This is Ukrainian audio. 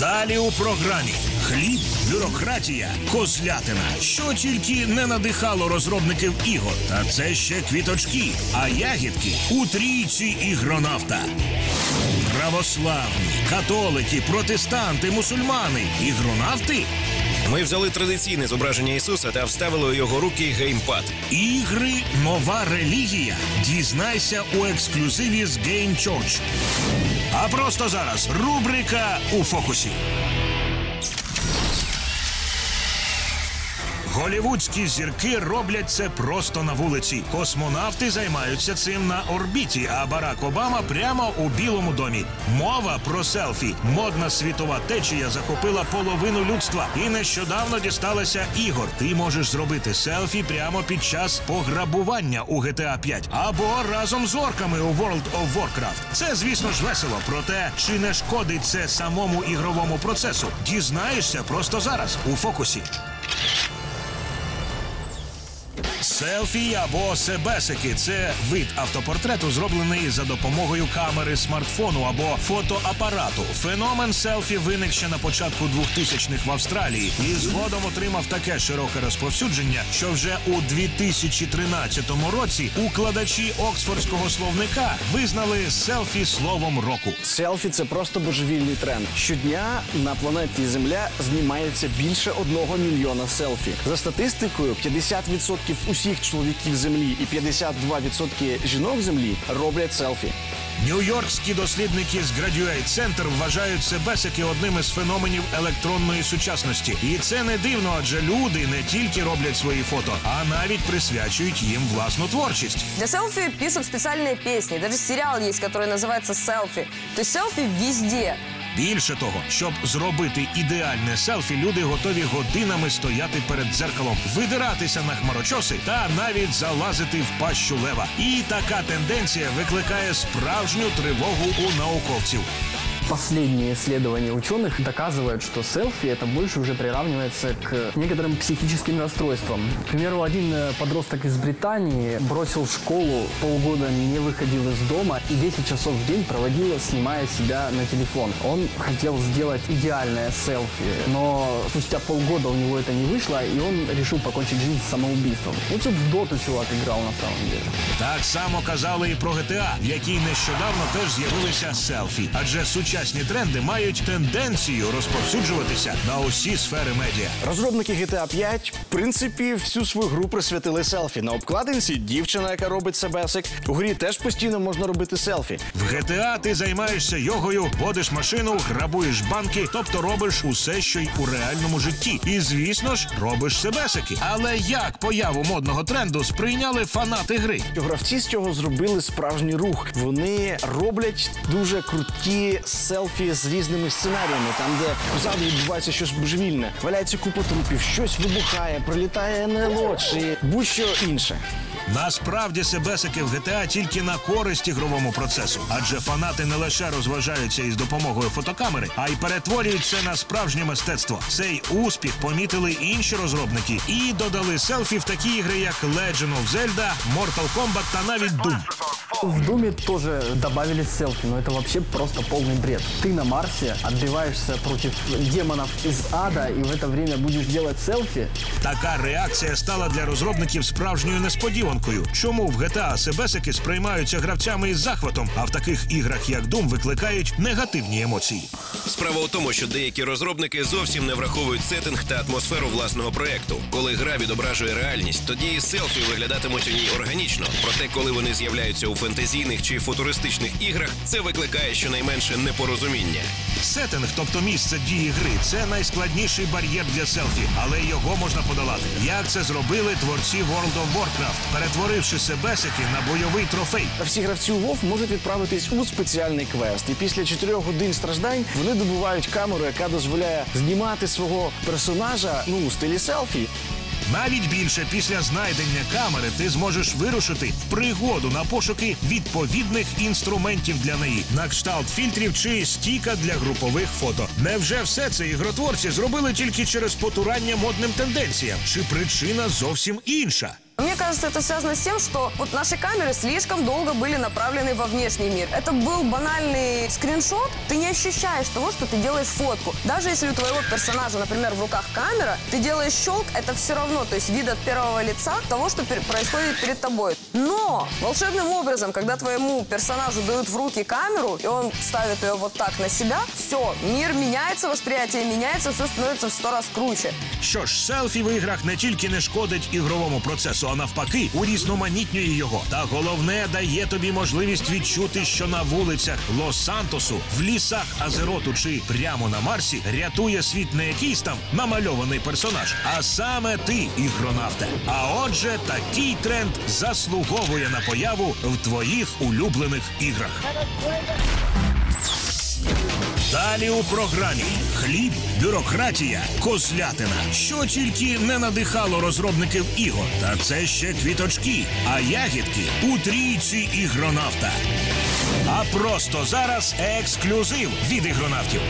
Далі у програмі хліб, бюрократія, козлятина, що тільки не надихало розробників ігор. Та це ще квіточки, а ягідки у трійці ігронавта. Православні, католики, протестанти, мусульмани, ігронавти, Ми взяли традиційне зображення Ісуса та вставили у його руки геймпад. ігри, нова релігія. Дізнайся у ексклюзиві з Game Church. А просто зараз рубрика у фокусі. Голівудські зірки роблять це просто на вулиці. Космонавти займаються цим на орбіті, а Барак Обама прямо у Білому домі. Мова про селфі. Модна світова течія захопила половину людства і нещодавно дісталася ігор. Ти можеш зробити селфі прямо під час пограбування у GTA 5 або разом з орками у World of Warcraft. Це, звісно ж, весело. Проте чи не шкодить це самому ігровому процесу? Дізнаєшся просто зараз у фокусі. Селфі або себесики це вид автопортрету, зроблений за допомогою камери смартфону або фотоапарату. Феномен селфі виник ще на початку 2000-х в Австралії і згодом отримав таке широке розповсюдження, що вже у 2013 році укладачі Оксфордського словника визнали селфі словом року. Селфі це просто божевільний тренд. Щодня на планеті Земля знімається більше одного мільйона селфі. За статистикою, 50% усіх чоловіків землі і 52% жінок землі роблять селфі. Нью-Йоркські дослідники з Graduate Center вважають себесики одним із феноменів електронної сучасності. І це не дивно, адже люди не тільки роблять свої фото, а навіть присвячують їм власну творчість. Для селфи пишут специальные песни. Даже сериал есть, который называется «Селфи». То есть селфи везде. Більше того, щоб зробити ідеальне селфі, люди готові годинами стояти перед дзеркалом, видиратися на хмарочоси та навіть залазити в пащу лева. І така тенденція викликає справжню тривогу у науковців. Последние исследования ученых доказывают, что селфи это больше уже приравнивается к некоторым психическим расстройствам. К примеру, один э, подросток из Британии бросил школу, полгода не выходил из дома и 10 часов в день проводил, снимая себя на телефон. Он хотел сделать идеальное селфи, но спустя полгода у него это не вышло, и он решил покончить жизнь самоубийством. Лучше бы в доту чувак играл на самом деле. Так само казали і про GTA, в якій нещодавно теж з'явилися селфі. Адже сучасні тренди мають тенденцію розповсюджуватися на усі сфери медіа. Розробники GTA 5, в принципі, всю свою гру присвятили селфі. На обкладинці дівчина, яка робить себесик. У грі теж постійно можна робити селфі. В GTA ти займаєшся йогою, водиш машину, грабуєш банки, тобто робиш усе, що й у реальному житті. І звісно ж, робиш себесики. Але як появу модного тренду сприйняли фанати гри? Гравці з цього зробили справжній рух. Вони роблять дуже круті селфі з різними сценаріями, там, де позаду відбувається щось божевільне. Валяється купа трупів, щось вибухає, прилітає НЛО чи будь-що інше. Насправді себесики в GTA тільки на користь ігровому процесу, адже фанати не лише розважаються із допомогою фотокамери, а й перетворюють це на справжнє мистецтво. Цей успіх помітили інші розробники і додали селфі в такі ігри, як Legend of Zelda, Mortal Kombat та навіть Doom. В Думе тоже добавили селфи, но это вообще просто полный бред. Ты на Марсе отбиваешься против демонов из ада, и в это время будешь делать селфи. Така реакція стала для розробників справжньою несподіванкою. Чому в GTA себесики сприймаються гравцями із захватом, а в таких іграх, як Doom, викликають негативні емоції. Справа у тому, що деякі розробники зовсім не враховують сеттинг та атмосферу власного проекту. Коли гра відображує реальність, тоді і селфі виглядатимуть у ній органічно. Проте, коли вони з'являються у фентезійних чи футуристичних іграх, це викликає щонайменше непорозуміння. Сеттинг, тобто місце дії гри, це найскладніший бар'єр для селфі, але його можна подолати. Як це зробили творці World of Warcraft, перетворивши себесики на бойовий трофей. Всі гравці у WoW можуть відправитись у спеціальний квест. І після 4 годин страждань вони добувають камеру, яка дозволяє знімати свого персонажа ну у стилі селфі. Навіть більше після знайдення камери ти зможеш вирушити в пригоду на пошуки відповідних інструментів для неї, на кшталт фільтрів чи стіка для групових фото. Невже все це ігротворці зробили тільки через потурання модним тенденціям? Чи причина зовсім інша? Мне кажется, это связано с тем, что вот наши камеры слишком долго были направлены во внешний мир. Это был банальный скриншот. Ты не ощущаешь того, что ты делаешь фотку. Даже если у твоего персонажа, например, в руках камера, ты делаешь щелк, это все равно, то есть вид от первого лица того, что пер- происходит перед тобой. Но волшебным образом, когда твоему персонажу дают в руки камеру, и он ставит ее вот так на себя, все, мир меняется, восприятие меняется, все становится в сто раз круче. Що ж, селфі в іграх не тільки не шкодить ігровому процесу, А навпаки, урізноманітнює його. Та головне дає тобі можливість відчути, що на вулицях Лос-Сантосу, в лісах Азероту чи прямо на Марсі рятує світ не якийсь там намальований персонаж, а саме ти, ігронавте. А отже, такий тренд заслуговує на появу в твоїх улюблених іграх. Далі у програмі хліб, бюрократія, козлятина. Що тільки не надихало розробників ігор. Та це ще квіточки, а ягідки у трійці ігронавта. А просто зараз ексклюзив від ігронавтів.